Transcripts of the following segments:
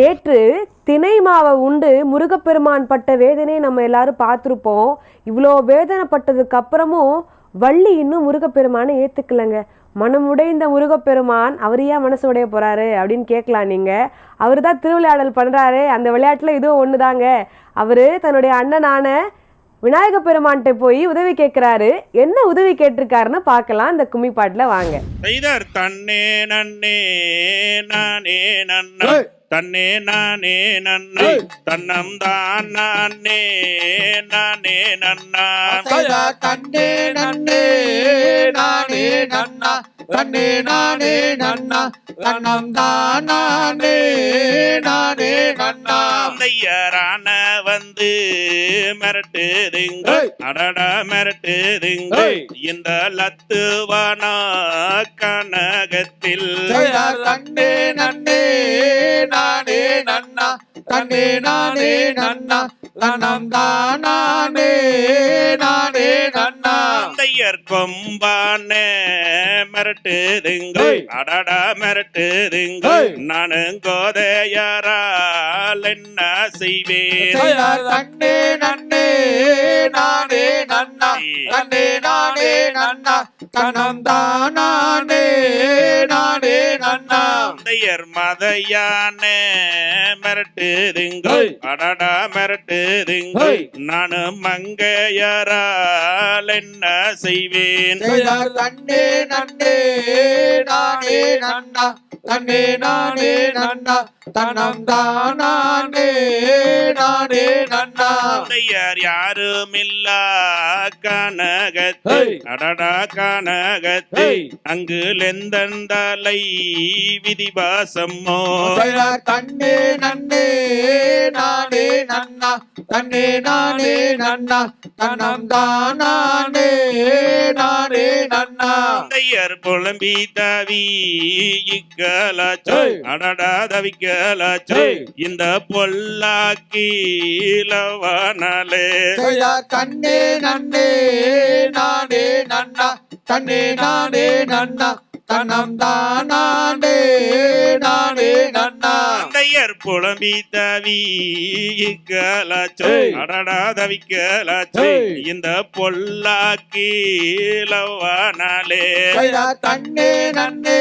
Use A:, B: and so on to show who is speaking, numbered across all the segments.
A: நேற்று தினை மாவை உண்டு முருகப்பெருமான் பட்ட வேதனையை நம்ம எல்லாரும் பார்த்துருப்போம். இவ்வளோ வேதனைப்பட்டதுக்கு அப்புறமும் வள்ளி இன்னும் முருகப்பெருமானை ஏற்றுக்கலைங்க மனம் உடைந்த முருகப்பெருமான் அவர் ஏன் மனசு உடைய போறாரு அப்படின்னு கேட்கலாம் நீங்க. அவர் தான் திருவிளையாடல் பண்றாரு அந்த விளையாட்டுல இதுவும் ஒண்ணுதாங்க. அவரு தன்னுடைய அண்ணனான விநாயக பெருமான்கிட்ட போய் உதவி கேட்குறாரு. என்ன உதவி கேட்டிருக்காருன்னு பார்க்கலாம். இந்த கும்மி பாட்டுல வாங்க.
B: தன்னே நன்னே நானே நன்னா. தன்னே நானே நன்னே. தன்னம் தான் நானே நானே நன்னா.
C: தன்னே நன்னே நானே நன்னா. தன்னே நானே நன்னா. தன்னம் தான் நானே நானே நன்னா
B: தந்தையரான வந்து மிரட்டுதுங்க. அடடா மிரட்டுதுங்க. இந்த லத்துவானா கனகத்தில்.
C: தன்னே நன்னே நானே நன்னா. தன்னே நானே நன்னா. தன்னம் தான் நானே நானே நன்னா
B: தந்தையர் கொம்பான மிரட்டுதுங்க. அடடா மிரட்டுதுங்க. நானும் கோதையரால் என்ன செய்வேன்?
C: தன்னே நன்னே நானே நன்னா. தன்னே நானே நன்னா. தனம் தான் நானே
B: தந்தையர் மதையான மிரட்டுதுங்க. அடடா மிரட்டுதுங்க. நானும் மங்கையரால் என்ன செய்வேன்?
C: தன்னே நன்னே நானே நன்னா. தன்னே நானே நன்னா தனம் தான் நானே நானே நன்னா.
B: தந்தையர் யாருமில்லா கனகத்தை. அடடா கனகத்தை. அங்கு லெந்தந்தலை விதிபாசம்மோ
C: செய்தார் தன்னே நன்னே நானே நன்னா. தன்னே நானே நன்னா. தனம் தான் நானே நானே நன்னா.
B: தந்தையர் புலம்பி தவி இக்கலாச்சோ. அடடா தவிக்கலாச்சோ. இந்த பொல்லாக்கீழவானாலே
C: தன்னே நன்னே நானே நன்னா. தன்னே நானே நன்னா. தனம் தான் நானே நானே நன்னா.
B: தந்தையர் புலம்பி தவி இக்கலாச்சோ
C: ஏய்.
B: அடடா தவிக்கலாச்சோ. இந்த பொல்லாக்கீழவானாலே
C: தன்னே நன்னே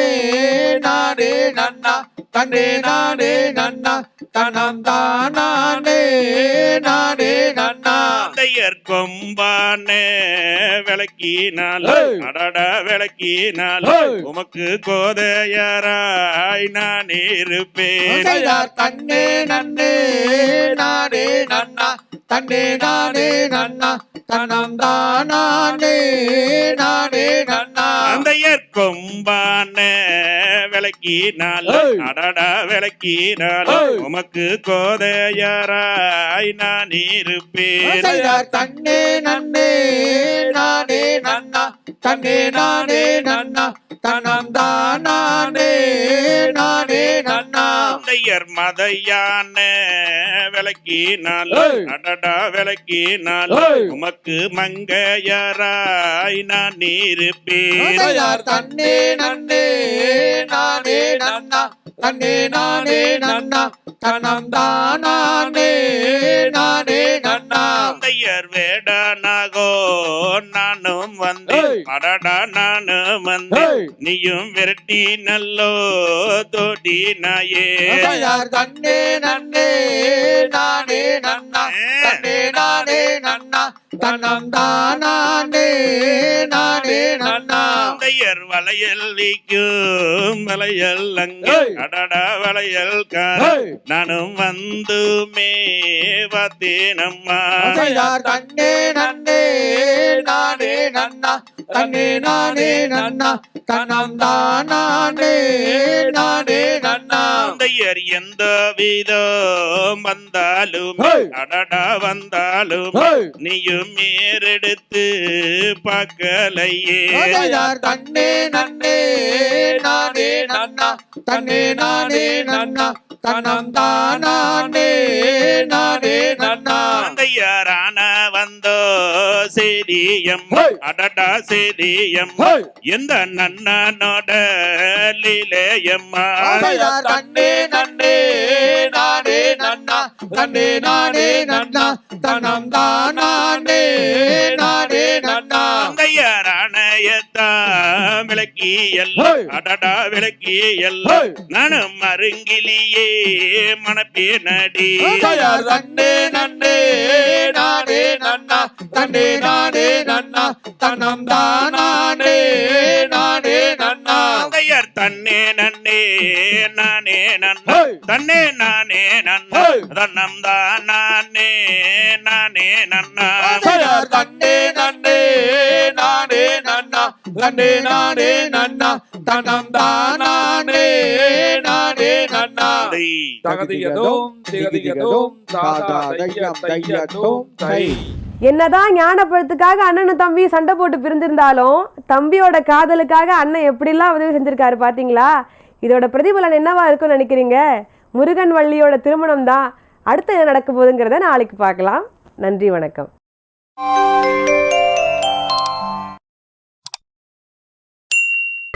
C: நானே நன்னா. தன்னே நானே நன்னா. தனம் தான் நானே நானே நன்னா.
B: தந்தையர் கொம்பான விளக்கினால். அடடா விளக்கினால். உமக்கு கோதையராய் நான் இருப்பேன்.
C: தன்னே நன்னே நானே நன்னா. தன்னே நானே நன்னா. தனம் தான் நானே நானே நன்னா.
B: தந்தையர் கொம்பான விளக்கினால்?
C: ஏய்.
B: அடடா விளக்கினால்?
C: ஏய்.
B: உமக்கு கோதையராய் நான் இருப்பேன்.
C: தன்னே நன்னே நானே நன்னா. தன்னே நானே நன்னா. தனம்
B: தந்தையர் மதையான விளக்கினால். அடடா விளக்கினால். உமக்கு மங்கையராய் நான் இருப்பேன்
C: தன்னே நன்னே நானே நன்னா. தன்னே நானே நன்னா. தனம் தான் நானே நானே நன்னா.
B: தந்தையர் வேடனாகோ நானும் வந்து
C: ஏய்.
B: அடடா நானும் வந்து. நீயும் விரட்டி நல்லோ தோடி நாயே.
C: தன்னே நன்னே நானே நன்னா. தன்னே நானே நன்னா. தனம் தான் நானே நானே நன்னா.
B: தந்தையர் வளையல் வீக்கும் வளையல் அங்க. அடடா வளையல் கார. நானும் வந்து மேவத்தேனம்மா
C: தன்னே நன்னே நானே நன்னா. தன்னே நானே நன்னா. தனம் தான் நானே நானே நன்னா.
B: தந்தையர் எந்த விதம் வந்தாலும். அடடா வந்தாலும். நீயும் மேறெடுத்து பார்க்கலையே
C: தன்னே நன்னே நானே நன்னா. தன்னே நானே நன்னா. தனம் தான் நானே நானே நன்னா.
B: சேரியம். அடடா சேரியம். எந்த நன்னனோட லீலையம்மா
C: செய்தார் தன்னே நன்னே நானே நன்னா. தன்னே நானே நன்னா. தனம் தானே நானே நன்னா.
B: தந்தையரானயத்தான் விளக்கி எல்ல
C: ஹேய்.
B: அடடா விளக்கி எல்ல
C: ஹேய்.
B: நானும் மருங்கிலியே மணப்பே நடி
C: தன்னே நன்னே நானே நன்னா. தன்னே நானே நன்னா தனம் தானே நானே நன்னா.
B: தந்தையர் தன்னே நன்னே நானே நன்னா. தன்னே நானே நன்னா. தன்னம் தான் நானே நானே நன்னா
C: தன்னே நன்னே நானே நன்னா. தன்னே நானே நன்னா தனம் தானே நானே நன்னா. தகதியதும் திகதியதும் தாதா தையம் தையதும் தை.
A: என்னதான் ஞானப்பழத்துக்காக அண்ணனும் தம்பி சண்டை போட்டு பிரிஞ்சிருந்தாலும் தம்பியோட காதலுக்காக அண்ணன் எப்படிலாம் உதவி செஞ்சிருக்காரு பார்த்தீங்களா இதோட பிரதிபலன் என்னவா இருக்கும்னு நினைக்கிறீங்க? முருகன் வள்ளியோட திருமணம் தான் அடுத்து என்ன நடக்க போகுதுங்கிறத நாளைக்கு பார்க்கலாம். நன்றி வணக்கம்.